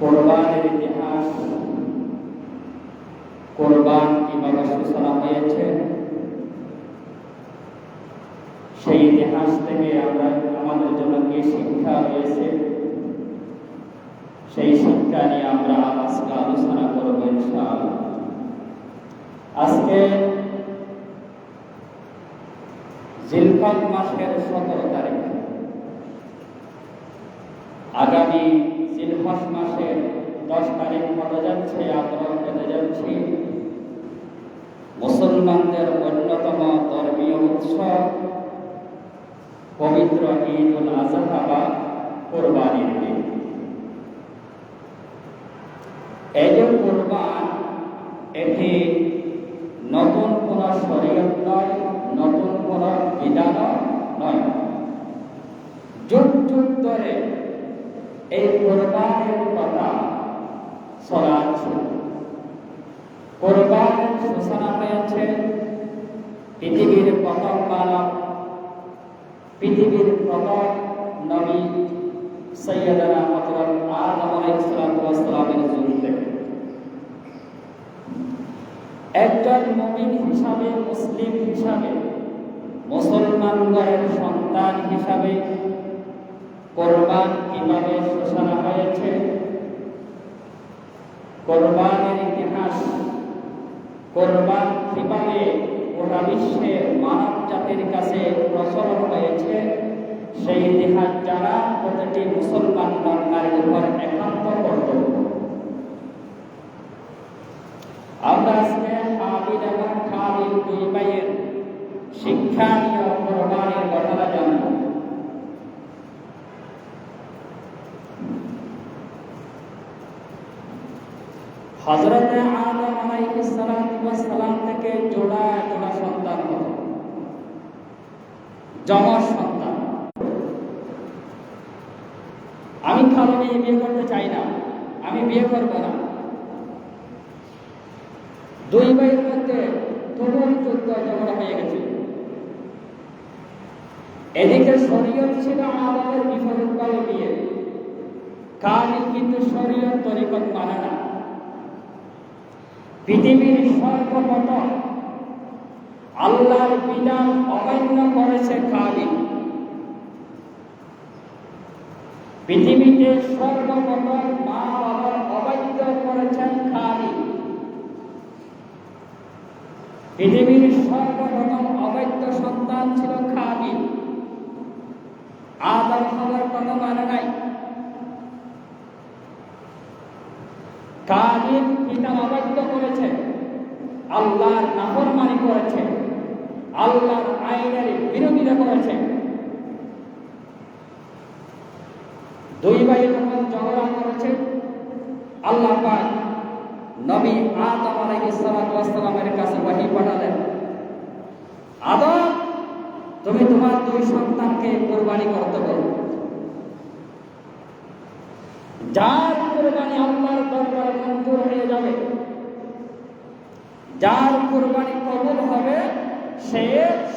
কোরবানের ইতিহাস, কোরবান কীভাবে সূচনা হয়েছে, সেই ইতিহাস থেকে আমরা আমাদের জন্য কি শিক্ষা রয়েছে সেই শিক্ষা নিয়ে আমরা আজকে আলোচনা করব ইনশাআল্লাহ। আজকে জিলফাত মাসের সতেরো তারিখ। আগামী জিলহজ মাসের দশ তারিখ হতে যাচ্ছে? আমরা পেতে যাচ্ছি? মুসলমানদের অন্যতম ধর্মীয় উৎসব পবিত্র ঈদ উল আজহা বা কোরবানির দিন। এই যে কোরবান, এটি নতুন কোন শরীয়ত নয়, নতুন কোন বিধান নয়। যুগ যুগ ধরে এই কোরবানের কথা ছড়াচ্ছে কোরবানের সূচনা হয়েছে পৃথিবীর প্রথম মানব পৃথিবীর প্রথম নবী সৈয়দনা হযরত আদম আলাইহিস সালামের যুগ থেকে। একজন মুমিন হিসাবে, মুসলিম হিসাবে মুসলমান ঘরের সন্তান হিসাবে কোরবান কীভাবে সূচনা হয়েছে? কোরবানের ইতিহাস, কোরবান কীভাবে গোটা বিশ্বের মানব জাতির কাছে প্রচলন হয়েছে, সেই ইতিহাস যারা প্রতিটি মুসলমান নারীর উপর একান্ত কর্তব্য আমরা আজকে হাবিল এবং খাবিল দুই ভাইয়ের শিক্ষা নিয়ে কোরবানের ঘটনা জানব। হজরত আদম আলাইহিস সালাম থেকে জোড়া জোড়া সন্তান হল। যমজ সন্তান। আমি খালো মেয়ে বিয়ে করতে চাই না, আমি বিয়ে করব না। দুই ভাইয়ের মধ্যে তুমুল যুদ্ধ ঝগড়া হয়ে গেছে। এদিকে শরীয়ত ছিল আদমের বিপরীতভাবে বিয়ে। কাহিল কিন্তু শরীয়ত তরিকত মানে না। পৃথিবীর সর্বপ্রথম আল্লাহর বিধান অমান্য করেছে কাহিল পৃথিবীতে সর্বপ্রথম মা বাবার অবাধ্য করেছেন কাহিল পৃথিবীর সর্বপ্রথম অবৈধ সন্তান ছিল খাবিল আদম হওয়ার কোনো মানে নাই পিতা অবৈধ করেছে আল্লাহর নাফরমানি করেছে আল্লাহর আইনের বিরোধিতা করেছে দুই ভাই যখন ঝগড়া করেছে আল্লাহ পাক নবী আদম আলাইহিস সালামের কাছে ওহী পাঠালেন। আদম, তুমি তোমার দুই সন্তানকে কুরবানি করতে বলো। যার কুরবানি আল্লাহর দরবারে মঞ্জুর হয়ে যাবে। যার কুরবানি কবুল হবে, সে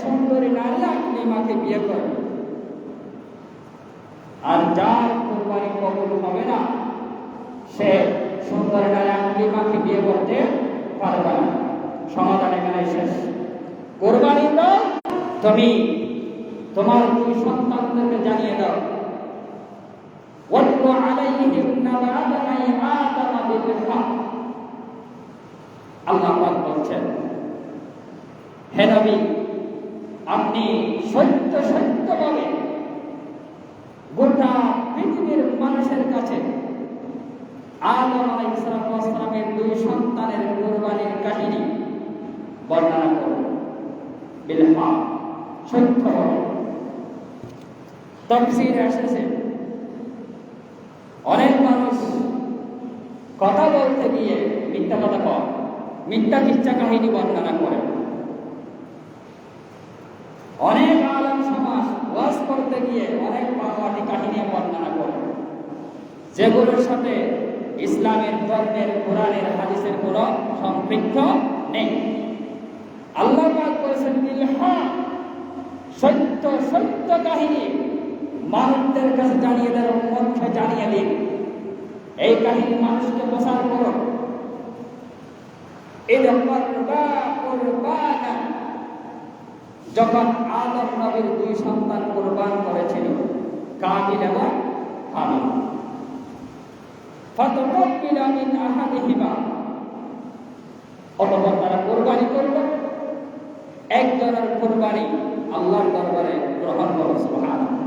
সুন্দরী নারী আকলিমাকে বিয়ে করবে। আর যার কুরবানি কবুল হবে না, সে সুন্দর নারী আকলিমাকে বিয়ে করতে পারবে না। সমাধান এখানে শেষ। কোরবানি দাও তুমি, তোমার দুই সন্তানদেরকে জানিয়ে দাও। আলাইহিম নাবা বানাই আদম বিল হক আল্লাহ পাক বলছেন, হে নবী, আপনি সত্য সত্য বলে গোটা পৃথিবীর মানুষের কাছে আদম আলাইহিসসালামের দুই সন্তানের কুরবানির কাহিনী বর্ণনা করুন। বিল হক, সত্য বলে। তফসির এসেছে। অনেক মানুষ কথা বলতে গিয়ে মিথ্যা কথা কয়। মিথ্যা কিচ্ছা কাহিনী বর্ণনা করে। অনেক আলম সমাজ ওয়াজ করতে গিয়ে অনেক বানোয়াটি কাহিনী বর্ণনা করে। যেগুলোর সাথে ইসলামের ধর্মের, কোরআনের, হাদিসের কোন সম্পৃক্ত নেই। আল্লাহ করেছেন সত্য সত্য কাহিনী মানুষদের কাছে জানিয়ে দেওয়ার মধ্যে জানিয়ে দিন এই কাহিনী মানুষকে প্রচার করো إذ قربا قربانا যখন আদম নবীর দুই সন্তান কোরবান করেছিল কাবিল এবং হাবিল ফাতাকাব্বিল মিন আহাদিহিমা অতঃপর তারা কোরবানি করল একজনের কোরবানি আল্লাহর দরবারে গ্রহণ করো সুবহানাল্লাহ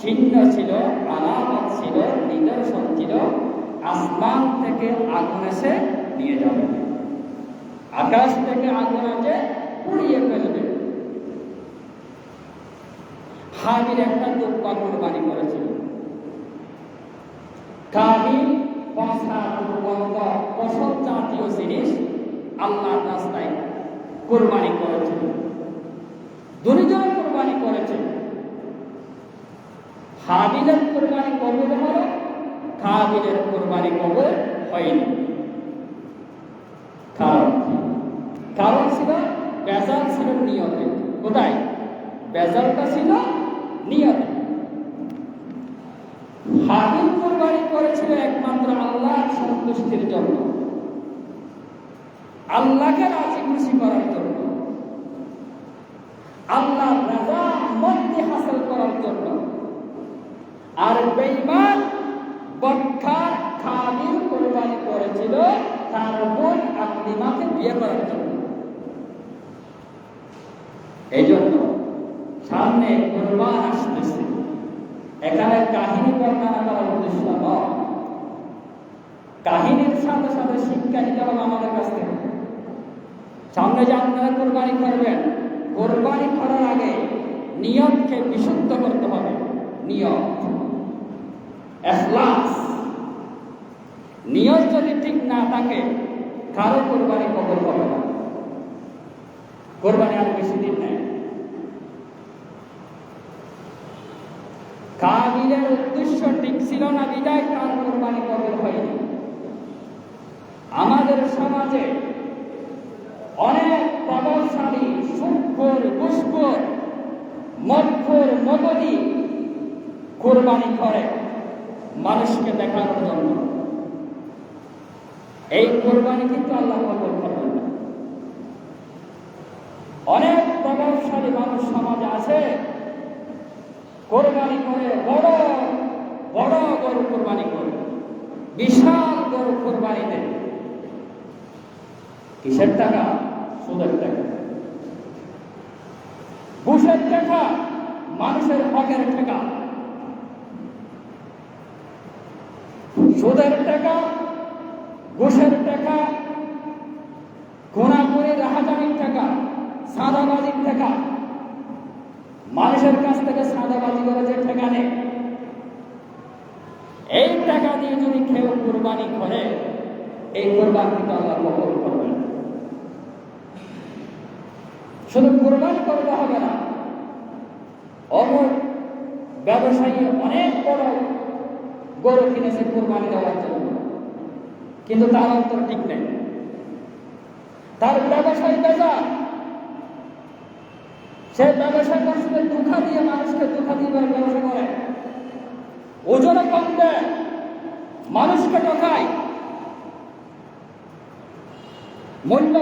চিহ্ন ছিল আলামত ছিল, নিদর্শন ছিল, আসমান থেকে আগুন এসে নিয়ে যাবে। আকাশ থেকে আগুন এসে পুড়িয়ে ফেলবে। হাবির একটা দুব্বা কোরবানি করেছিল। কাবিল পশা, দুর্গন্ধ ফসল জাতীয় জিনিস আল্লাহর রাস্তায় কোরবানি করেছিল দুজন কোরবানি করেছে হাবিলের কোরবানি কবুল হলো? কাবিলের কোরবানি কবুল হয়নি। কারণ কারণ ছিল বেজাল ছিল নিয়তে। কোথায়? বেজালটা ছিল নিয়তে। হাবিল কোরবানি করেছিল একমাত্র আল্লাহর সন্তুষ্টির জন্য। আল্লাহকে রাজি খুশি করার জন্য। আল্লাহ রাজা মন্দি হাসিল করার জন্য। আর বেঈমান বক্ষার খাবিল কোরবানি করেছিল, তার বোন আকলিমাকে বিয়ে করার জন্য। এই জন্য সামনে কোরবান আসতেছে। এখানে কাহিনী বর্ণনা করার উদ্দেশ্য নয় কাহিনীর সাথে সাথে শিক্ষা নিতে হবে আমাদের কাছ থেকে। সামনে যে আপনারা কোরবানি করবেন, কোরবানি করার আগে নিয়মকে বিশুদ্ধ করতে হবে। নিয়ম। এখলাস নিয়ম যদি ঠিক না থাকে কারও কোরবানি কবল হবে না। কোরবানি আর বেশি দিন নেই কাবিলের উদ্দেশ্য ঠিক ছিল না, বিদায় তার কোরবানি কবল হয়নি। আমাদের সমাজে অনেক প্রভাবশালী সুক্ষর পুষ্কর, মক্ষর মদনী কোরবানি করে। মানুষকে দেখানোর জন্য। এই কোরবানি কিন্তু আল্লাহ কবল অনেক প্রভাবশালী মানুষ সমাজে আছে, কোরবানি করে বড় বড় গরু কোরবানি করে, বিশাল গরু কোরবানি দেয়। কিসের টাকা? সুদের টাকা। ঘুষের টাকা, মানুষের হকের টাকা। সুদের টাকা ঘুষের টাকা ঘোরাঘুরি রাহাজানির টাকা, সাদাবাজির টাকা মানুষের কাছ থেকে সাদাবাজি করে যে টাকা নেয় এই টাকা দিয়ে যদি কেউ কোরবানি করে, এই কোরবানি কিন্তু আল্লাহ কবল করবেন। শুধু কোরবানি করতে হবে না অমর ব্যবসায়ী অনেক বড় গরু কিনেছে কোরবানি দেওয়ার জন্য। কিন্তু তার অন্তর ঠিক নেই। তার ব্যবসায়ী বেজা সে ব্যবসা করছে দুঃখা দিয়ে মানুষকে দুঃখা দিয়ে ব্যবসা করে। ওজনে কম দেয়, মানুষকে ঠকায়। মূল্য